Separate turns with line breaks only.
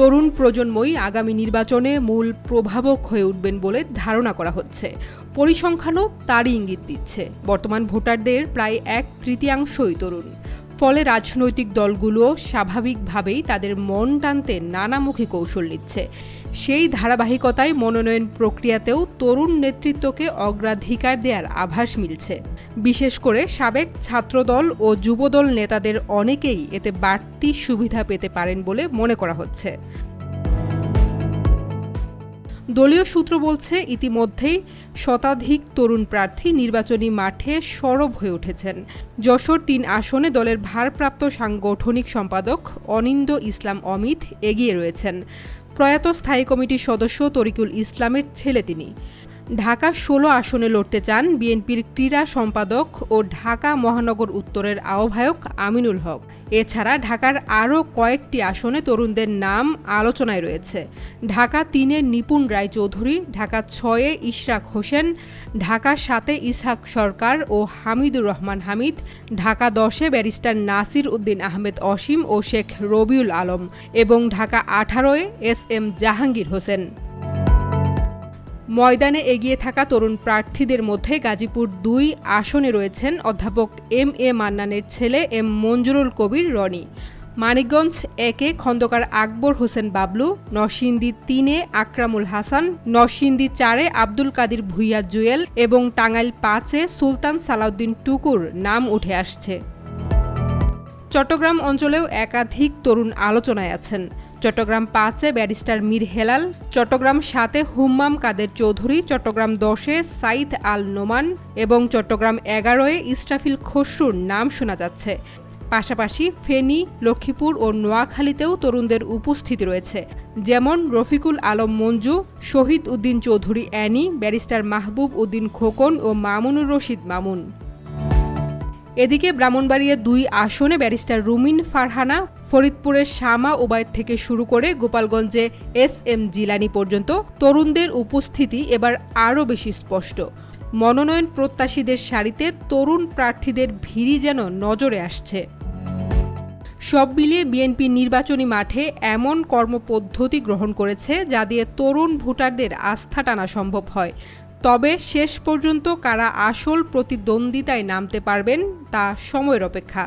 তরুণ প্রজন্মই আগামী নির্বাচনে মূল প্রভাবক হয়ে উঠবেন বলে ধারণা করা হচ্ছে। পরিসংখ্যানও তারই ইঙ্গিত দিচ্ছে। বর্তমান ভোটারদের প্রায় এক তৃতীয়াংশই তরুণ। ফলে রাজনৈতিক দলগুলো স্বাভাবিকভাবেই তাদের মন টানতে নানামুখী কৌশল নিচ্ছে। সেই ধারাবাহিকতায় মনোনয়ন প্রক্রিয়াতেও তরুণ নেতৃত্বকে অগ্রাধিকার দেওয়ার আভাস মিলছে। বিশেষ করে সাবেক ছাত্রদল ও যুবদল নেতাদের অনেকেই এতে বাড়তি সুবিধা পেতে পারেন বলে মনে করা হচ্ছে। দলীয় সূত্র বলছে, ইতিমধ্যেই শতাধিক তরুণ প্রার্থী নির্বাচনী মাঠে সরব হয়ে উঠেছেন। যশোর তিন আসনে দলের ভারপ্রাপ্ত সাংগঠনিক সম্পাদক অনিন্দ ইসলাম অমিত এগিয়ে রয়েছেন। প্রয়াত স্থায়ী কমিটির সদস্য তরিকুল ইসলামের ছেলে তিনি। ঢাকা ষোলো আসনে লড়তে চান বিএনপির ক্রীড়া সম্পাদক ও ঢাকা মহানগর উত্তরের আহ্বায়ক আমিনুল হক। এছাড়া ঢাকার আরও কয়েকটি আসনে তরুণদের নাম আলোচনায় রয়েছে। ঢাকা তিনে নিপুণ রায়চৌধুরী, ঢাকা ছয়ে ইশরাক হোসেন, ঢাকা সাতে ইসহাক সরকার ও হামিদুর রহমান হামিদ, ঢাকা দশে ব্যারিস্টার নাসির উদ্দিন আহমেদ অসীম ও শেখ রবিউল আলম এবং ঢাকা আঠারোয় এস এম জাহাঙ্গীর হোসেন। ময়দানে এগিয়ে থাকা তরুণ প্রার্থীদের মধ্যে গাজীপুর দুই আসনে রয়েছেন অধ্যাপক এম এ মান্নানের ছেলে এম মঞ্জুরুল কবির রনি। মানিকগঞ্জ একে খন্দকার আকবর হোসেন বাবলু, নরসিংদী তিনে আকরামুল হাসান, নরসিংদী চারে আব্দুল কাদির ভুইয়া জুয়েল এবং টাঙ্গাইল পাঁচে সুলতান সালাউদ্দিন টুকুর নাম উঠে আসছে। চট্টগ্রাম অঞ্চলেও একাধিক তরুণ আলোচনায় আছেন। চট্টগ্রাম পাঁচে ব্যারিস্টার মীর হেলাল, চট্টগ্রাম সাতে হুম্মাম কাদের চৌধুরী, চট্টগ্রাম দশে সাইদ আল নোমান এবং চট্টগ্রাম এগারোয় ইস্টাফিল খসরুর নাম শোনা যাচ্ছে। পাশাপাশি ফেনী, লক্ষ্মীপুর ও নোয়াখালীতেও তরুণদের উপস্থিতি রয়েছে। যেমন রফিকুল আলম মঞ্জু, শহীদ উদ্দিন চৌধুরী অ্যানি, ব্যারিস্টার মাহবুব উদ্দিন খোকন ও মামুনুর রশিদ মামুন। এদিকে ব্রাহ্মণবাড়িয়া দুই আসনে ব্যারিস্টার রুমিন ফারহানা, ফরিদপুরের শামা ওবায়দ থেকে শুরু করে গোপালগঞ্জে এস এম জিলানি পর্যন্ত তরুণদের উপস্থিতি এবার আরও বেশি স্পষ্ট। মনোনয়ন প্রত্যাশীদের সারিতে তরুণ প্রার্থীদের ভিড়ই যেন নজরে আসছে। সব মিলিয়ে বিএনপি নির্বাচনী মাঠে এমন কর্মপদ্ধতি গ্রহণ করেছে যা দিয়ে তরুণ ভোটারদের আস্থা টানা সম্ভব হয়। তবে শেষ পর্যন্ত কারা আসল প্রতিদ্বন্দ্বিতায় নামতে পারবেন তা সময়ের অপেক্ষা।